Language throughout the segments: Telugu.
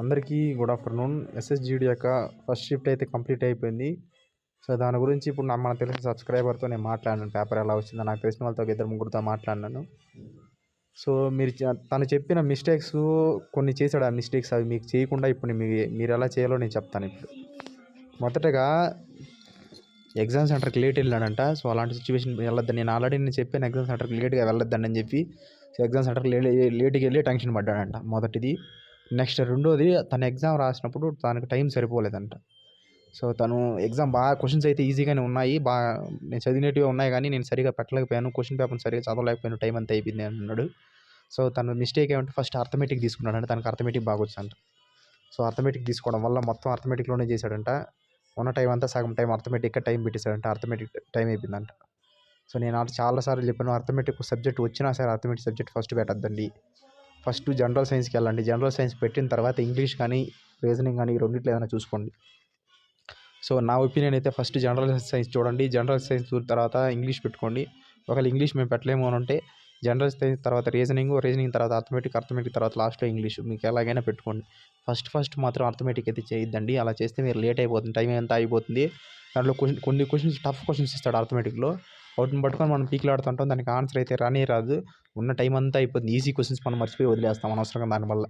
అందరికీ గుడ్ ఆఫ్టర్నూన్ ఎస్ఎస్జిడి యొక్క ఫస్ట్ షిఫ్ట్ అయితే కంప్లీట్ అయిపోయింది. సో దాని గురించి ఇప్పుడు నా మనకు తెలిసిన సబ్స్క్రైబర్తో నేను మాట్లాడినాను. పేపర్ ఎలా వచ్చిందో నాకు తెలిసిన వాళ్ళతో ఇద్దరు ముగ్గురుతో మాట్లాడినాను. సో మీరు తను చెప్పిన మిస్టేక్స్ కొన్ని చేశాడు. ఆ మిస్టేక్స్ అవి మీకు చేయకుండా ఇప్పుడు మీ మీరు ఎలా చేయాలో నేను చెప్తాను ఇప్పుడు. మొదటగా ఎగ్జామ్ సెంటర్కి లేట్ వెళ్ళాడంట. సో అలాంటి సిచ్యువేషన్ వెళ్ళొద్దని నేను ఆల్రెడీ నేను చెప్పాను ఎగ్జామ్ సెంటర్కి లేట్గా వెళ్ళొద్దని అని చెప్పి. సో ఎగ్జామ్ సెంటర్కి లే లేట్కి వెళ్ళి టెన్షన్ పడ్డాడంట. మొదటిది. నెక్స్ట్ రెండోది తన ఎగ్జామ్ రాసినప్పుడు తనకు టైం సరిపోలేదంట. సో తను ఎగ్జామ్ బాగా క్వశ్చన్స్ అయితే ఈజీగానే ఉన్నాయి. బాగా నేను చదివినట్టుగా ఉన్నాయి కానీ నేను సరిగా పెట్టలేకపోయాను. క్వశ్చన్ పేపర్ సరిగా చదవలేకపోయాను. టైం అంతా అయిపోయింది అన్నాడు. సో తను మిస్టేక్ ఏమంటే ఫస్ట్ అర్థమెటిక్ తీసుకున్నాడు అంటే తనకు అర్థమెటిక్ బాగా వచ్చంట సో అర్థమెటిక్ తీసుకోవడం వల్ల మొత్తం అర్థమెటిక్లోనే చేశాడంట. ఉన్న టైం అంతా సగం టైం అర్థమెటిక్గా టైం పెట్టేశాడంట. అర్థమెటిక్ టైం అయిపోయిందంట. సో నేను అటు చాలాసార్లు చెప్పాను అర్థమెటిక్ సబ్జెక్ట్ వచ్చినా సరే అర్థమెటిక్ సబ్జెక్ట్ ఫస్ట్ పెట్టద్దండి. ఫస్ట్ జనరల్ సైన్స్కి వెళ్ళండి. జనరల్ సైన్స్ పెట్టిన తర్వాత ఇంగ్లీష్ కానీ రీజనింగ్ కానీ ఈ రెండిట్లో ఏదైనా చూసుకోండి. సో నా ఒపీనియన్ అయితే ఫస్ట్ జనరల్ సైన్స్ చూడండి. జనరల్ సైన్స్ తర్వాత ఇంగ్లీష్ పెట్టుకోండి. ఒకవేళ ఇంగ్లీష్ మేము పెట్టలేము అని అంటే జనరల్ సైన్స్ తర్వాత రీజనింగ్ రీజనింగ్ తర్వాత అర్థమెటిక్ అర్థమెటిక్ తర్వాత లాస్ట్లో ఇంగ్లీష్. మీకు ఎలాగైనా పెట్టుకోండి. ఫస్ట్ ఫస్ట్ మాత్రం అర్థమెటిక్ అయితే చేయొద్దండి. అలా చేస్తే మీరు లేట్ అయిపోతుంది. టైం ఎంత అయిపోతుంది. దాంట్లో క్వశ్చన్ కొన్ని క్వశ్చన్స్ టఫ్ క్వశ్చన్స్ ఇస్తాడు అర్థమెటిక్లో వాటిని పట్టుకొని మనం పీకులాడుతుంటాం దానికి ఆన్సర్ అయితే రానే రాదు. ఉన్న టైం అంతా అయిపోతుంది. ఈజీ క్వశ్చన్స్ మనం మర్చిపోయి వదిలేస్తాం అనవసరంగా దానివల్ల.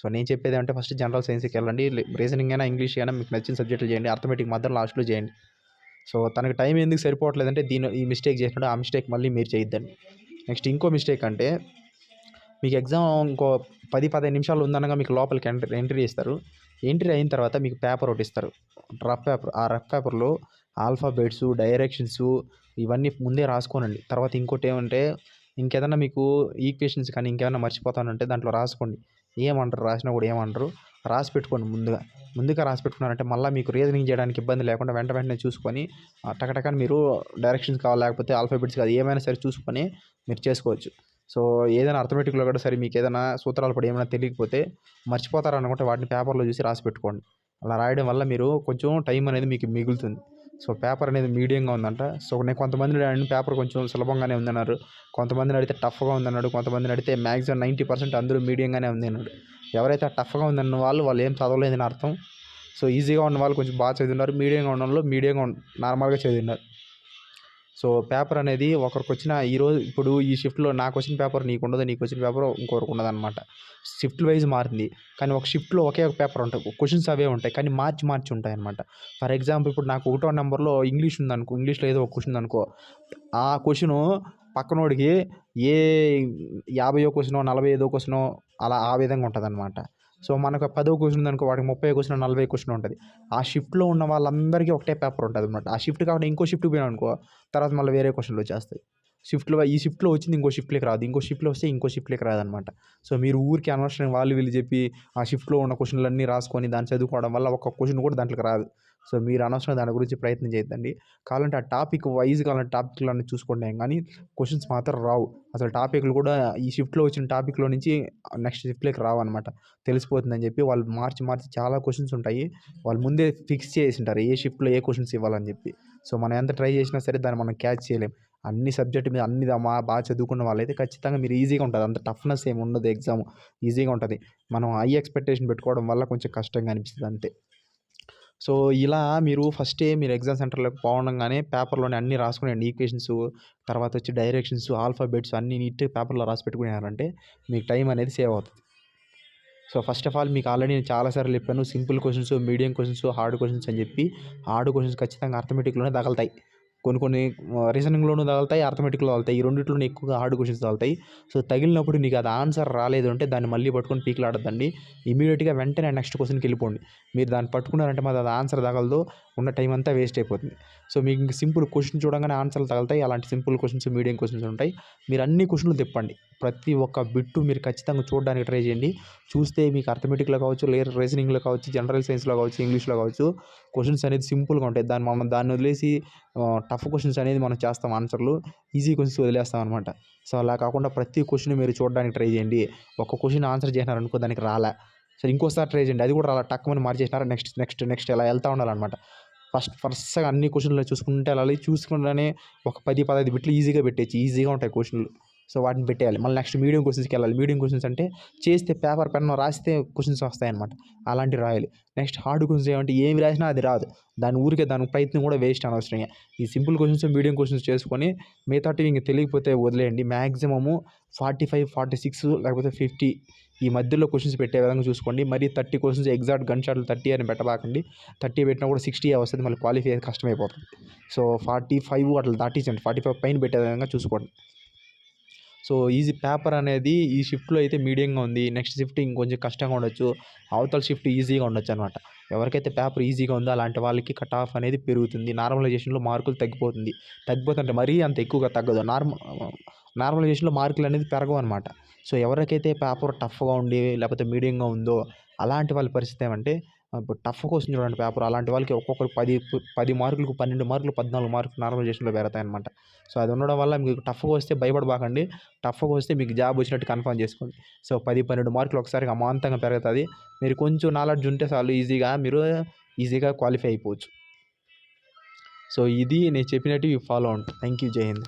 సో నేను చెప్పేది అంటే ఫస్ట్ జనరల్ సైన్స్కి వెళ్ళండి. రీజనింగ్ అయినా ఇంగ్లీష్ అయినా మీకు నచ్చిన సబ్జెక్టులు చేయండి. అర్థమెటిక్ మాత్రం లాస్ట్లో చేయండి. సో తనకి టైం ఎందుకు సరిపోవట్లేదంటే దీని ఈ మిస్టేక్ చేసినాడు ఆ మిస్టేక్ మళ్ళీ మీరు చేయొద్దండి. నెక్స్ట్ ఇంకో మిస్టేక్ అంటే మీకు ఎగ్జామ్ ఇంకో పది పదిహేను నిమిషాలు ఉందనగా మీకు లోపలికి ఎంట్రీ ఎంట్రీ ఇస్తారు ఎంట్రీ అయిన తర్వాత మీకు పేపర్ ఒకటి ఇస్తారు. రఫ్ పేపర్ ఆ రఫ్ పేపర్లో ఆల్ఫాబెట్స్ డైరెక్షన్స్ ఇవన్నీ ముందే రాసుకోనండి. తర్వాత ఇంకోటి ఏమంటే ఇంకేదైనా మీకు ఈక్వేషన్స్ కానీ ఇంకేమైనా మర్చిపోతానంటే దాంట్లో రాసుకోండి. ఏమంటారు? రాసినా కూడా ఏమంటారు? రాసి పెట్టుకోండి ముందుగా. ముందుగా రాసి పెట్టుకున్నారంటే మళ్ళీ మీకు రీజనింగ్ చేయడానికి ఇబ్బంది లేకుండా వెంట వెంటనే చూసుకొని ఆ టకటకని మీరు డైరెక్షన్స్ కావాలి లేకపోతే ఆల్ఫాబెట్స్ కాదు ఏమైనా సరే చూసుకొని మీరు చేసుకోవచ్చు. సో ఏదైనా అర్థమెటిక్లో కూడా సరే మీకు ఏదైనా సూత్రాలు పడి ఏమైనా తెలియకపోతే మర్చిపోతారనుకుంటే వాటిని పేపర్లో చూసి రాసి పెట్టుకోండి. అలా రాయడం వల్ల మీరు కొంచెం టైం అనేది మీకు మిగులుతుంది. సో పేపర్ అనేది మీడియంగా ఉందంట. సో నేను కొంతమంది అడిగిన పేపర్ కొంచెం సులభంగానే ఉందన్నారు. కొంతమందిని అడిగితే టఫ్గా ఉందన్నాడు. కొంతమందిని అడిగితే మ్యాక్సిమం నైంటీ పర్సెంట్ అందరూ మీడియంగానే ఉంది అన్నాడు ఎవరైతే టఫ్గా ఉందన్న వాళ్ళు వాళ్ళు ఏం చదవలేదని అర్థం. సో ఈజీగా ఉన్న వాళ్ళు కొంచెం బాగా చదివినారు. మీడియంగా ఉన్న వాళ్ళు మీడియంగా నార్మల్గా చదివినారు. సో పేపర్ అనేది ఒకరికి వచ్చిన ఈరోజు ఇప్పుడు ఈ షిఫ్ట్లో నాకు వచ్చిన పేపర్ నీకు ఉండదు నీకు వచ్చిన పేపర్ ఇంకొకరికి ఉండదు అనమాట షిఫ్ట్ వైజ్ మారింది. కానీ ఒక షిఫ్ట్లో ఒకే ఒక పేపర్ ఉంటాయి క్వశ్చన్స్ అవే ఉంటాయి. కానీ మార్చి మార్చి ఉంటాయి అనమాట ఫర్ ఎగ్జాంపుల్ ఇప్పుడు నాకు ఒకటో నెంబర్లో ఇంగ్లీష్ ఉందనుకో ఇంగ్లీష్లో ఏదో ఒక క్వశ్చన్ అనుకో ఆ క్వశ్చను పక్కనోడికి ఏ యాభైయో క్వశ్చనో నలభై ఐదో క్వశ్చనో అలా ఆ విధంగా ఉంటుంది అనమాట సో మనకు పదో క్వశ్చన్ ఉందనుకో వాడికి ముప్పై క్వశ్చన్ నలభై క్వశ్చన్ ఉంటుంది. ఆ షిఫ్ట్లో ఉన్న వాళ్ళందరికీ ఒకటే పేపర్ ఉంటుంది అనమాట ఆ షిఫ్ట్ కాకుండా ఇంకో షిఫ్ట్ పోయినా అనుకో తర్వాత మళ్ళీ వేరే క్వశ్చన్లు వచ్చేస్తాయి. షిఫ్ట్లో ఈ షిఫ్ట్లో వచ్చింది ఇంకో షిఫ్ట్లోకి రాదు. ఇంకో షిఫ్ట్లో వస్తే ఇంకో షిఫ్ట్లోకి రాదనమాట సో మీరు ఊరికి అనవసరం వాళ్ళు వీళ్ళు చెప్పి ఆ షిఫ్ట్లో ఉన్న క్వశ్చన్లన్నీ రాసుకొని దాన్ని చదువుకోవడం వల్ల ఒక క్వశ్చన్ కూడా దాంట్లోకి రాదు. సో మీరు అనవసరం దాని గురించి ప్రయత్నం చేయొద్దండి. కావాలంటే ఆ టాపిక్ వైజ్ కావాలంటే టాపిక్లన్నీ చూసుకోండి. కానీ క్వశ్చన్స్ మాత్రం రావు. అసలు టాపిక్లు కూడా ఈ షిఫ్ట్లో వచ్చిన టాపిక్లో నుంచి నెక్స్ట్ షిఫ్ట్లోకి రావు అనమాట తెలిసిపోతుందని చెప్పి వాళ్ళు మార్చి మార్చి చాలా క్వశ్చన్స్ ఉంటాయి. వాళ్ళు ముందే ఫిక్స్ చేసింటారు ఏ షిఫ్ట్లో ఏ క్వశ్చన్స్ ఇవ్వాలని చెప్పి. సో మనం ఎంత ట్రై చేసినా సరే దాన్ని మనం క్యాచ్ చేయలేం. అన్ని సబ్జెక్ట్ మీద అన్ని మా బాగా చదువుకున్న వాళ్ళైతే ఖచ్చితంగా మీరు ఈజీగా ఉంటుంది. అంత టఫ్నెస్ ఏమి ఉండదు ఎగ్జామ్. ఈజీగా ఉంటుంది. మనం హై ఎక్స్పెక్టేషన్ పెట్టుకోవడం వల్ల కొంచెం కష్టంగా అనిపిస్తుంది అంతే. సో ఇలా మీరు ఫస్టే మీరు ఎగ్జామ్ సెంటర్లోకి పోవడంగానే పేపర్లోనే అన్ని రాసుకునేయండి ఈక్వేషన్స్ తర్వాత వచ్చి డైరెక్షన్స్ ఆల్ఫాబెట్స్ అన్ని నీట్ పేపర్లో రాసి పెట్టుకున్నారంటే మీకు టైం అనేది సేవ్ అవుతుంది. సో ఫస్ట్ ఆఫ్ ఆల్ మీకు ఆల్రెడీ నేను చాలాసార్లు చెప్పాను simple questions medium questions hard questions అని చెప్పి హార్డ్ క్వశ్చన్స్ ఖచ్చితంగా అర్థమెటిక్లోనే తగలుతాయి. కొన్ని కొన్ని రీజనింగ్లోనూ తగులుతాయి అర్థమెటిక్లో తగులుతాయి. ఈ రెండింటిలోనే ఎక్కువగా హార్డ్ క్వశ్చన్స్ తగులుతాయి. సో తగిలినప్పుడు నీకు అది ఆన్సర్ రాలేదు అంటే దాన్ని మళ్ళీ పట్టుకొని పీకులాడద్దండి. ఇమీడియట్గా వెంటనే నెక్స్ట్ క్వశ్చన్కి వెళ్ళిపోండి. మీరు దాన్ని పట్టుకున్నారంటే మాది అది ఆన్సర్ తగలదు. ఉన్న టైం అంతా వేస్ట్ అయిపోతుంది. సో మీకు ఇంక సింపుల్ క్వశ్చన్ చూడగానే ఆన్సర్లు తగులుతాయి. అలాంటి సింపుల్ క్వశ్చన్స్ మీడియం క్వశ్చన్స్ ఉంటాయి. మీరు అన్ని క్వశ్చన్లు తిప్పండి. ప్రతి ఒక్క బిట్టు మీరు ఖచ్చితంగా చూడడానికి ట్రై చేయండి. చూస్తే మీకు అర్థమెటిక్లో కావచ్చు లేదా రీజనింగ్లో కావచ్చు జనరల్ సైన్స్లో కావచ్చు ఇంగ్లీష్లో కావచ్చు క్వశ్చన్స్ అనేది సింపుల్గా ఉంటాయి. దాన్ని మనం దాన్ని వదిలేసి టఫ్ క్వశ్చన్స్ అనేది మనం చేస్తాం ఆన్సర్లు ఈజీ క్వశ్చన్స్ వదిలేస్తాం అనమాట సో అలా కాకుండా ప్రతి క్వశ్చన్ మీరు చూడడానికి ట్రై చేయండి. ఒక క్వశ్చన్ ఆన్సర్ చేసినారనుకో దానికి రాలే. సో ఇంకోసారి ట్రై చేయండి. అది కూడా రాలా. టక్కుమని మార్చేసినారు? నెక్స్ట్ నెక్స్ట్ నెక్స్ట్ ఇలా వెళ్తూ ఉండాలన్నమాట. ఫస్ట్ ఫస్ట్గా అన్ని క్వశ్చన్లు చూసుకుంటే అలా చూసుకుంటేనే ఒక పది పదహైదు బిట్లు ఈజీగా పెట్టేచ్చు ఈజీగా ఉంటాయి క్వశ్చన్లు సో వాటిని పెట్టేయాలి. మళ్ళీ నెక్స్ట్ మీడియం క్వశ్చన్స్కి వెళ్ళాలి. మీడియం క్వశ్చన్స్ అంటే చేస్తే పేపర్ పెన్ను రాస్తే క్వశ్చన్స్ వస్తాయన్నమాట. అలాంటివి రాయాలి. నెక్స్ట్ హార్డ్ క్వశ్చన్స్ ఏమంటే ఏమి రాసినా అది రాదు. దాని ఊరికే దాని ప్రయత్నం కూడా వేస్ట్ అనవసరంగా. ఈ సింపుల్ క్వశ్చన్స్ మీడియం క్వశ్చన్స్ చేసుకొని మిగతాటివి ఇంక తెలియకపోతే వదిలేయండి. Maximum forty five forty six లేకపోతే ఫిఫ్టీ ఈ మధ్యలో క్వశ్చన్స్ పెట్టే విధంగా చూసుకోండి. మరి థర్టీ క్వశ్చన్స్ ఎగ్జాక్ట్ గన్ షాట్లు థర్టీ అని పెట్టబాకండి. థర్టీ పెట్టినా కూడా సిక్స్టీ వస్తుంది మళ్ళీ క్వాలిఫై అయితే కష్టమైపోతుంది. సో ఫార్టీ ఫైవ్ అట్లా దాటించండి ఫార్టీ ఫైవ్ పైన పెట్టే విధంగా చూసుకోండి. సో ఈజీ పేపర్ అనేది ఈ షిఫ్ట్లో అయితే మీడియంగా ఉంది. నెక్స్ట్ షిఫ్ట్ ఇంకొంచెం కష్టంగా ఉండొచ్చు. అవతల షిఫ్ట్ ఈజీగా ఉండొచ్చు అనమాట ఎవరికైతే పేపర్ ఈజీగా ఉందో అలాంటి వాళ్ళకి కట్ ఆఫ్ అనేది పెరుగుతుంది. నార్మలైజేషన్లో మార్కులు తగ్గిపోతుంది. తగ్గిపోతుంటే మరీ అంత ఎక్కువగా తగ్గదు. నార్మల్ నార్మలైజేషన్లో మార్కులు అనేది పెరగవు అనమాట సో ఎవరికైతే పేపర్ టఫ్గా ఉండి లేకపోతే మీడియంగా ఉందో అలాంటి వాళ్ళ పరిస్థితి ఏమంటే ఇప్పుడు టఫ్ క్వశ్చన్ చూడండి పేపర్. అలాంటి వాళ్ళకి ఒక్కొక్కరు పది పది మార్కులకు పన్నెండు మార్కులు పద్నాలుగు మార్కులు నార్మలైజేషన్లో పెడతాయి అనమాట సో అది ఉండడం వల్ల మీకు టఫ్గా వస్తే భయపడబాకండి. టఫ్గా వస్తే మీకు జాబ్ వచ్చినట్టు కన్ఫర్మ్ చేసుకోండి. సో పది పన్నెండు మార్కులు ఒకసారి అమాంతంగా పెరుగుతుంది. మీరు కొంచెం నాలెడ్జ్ ఉంటే చాలు ఈజీగా మీరు ఈజీగా క్వాలిఫై అయిపోవచ్చు. సో ఇది నేను చెప్పినట్టు ఫాలో అవుతుంది థ్యాంక్ యూ జై హింద్.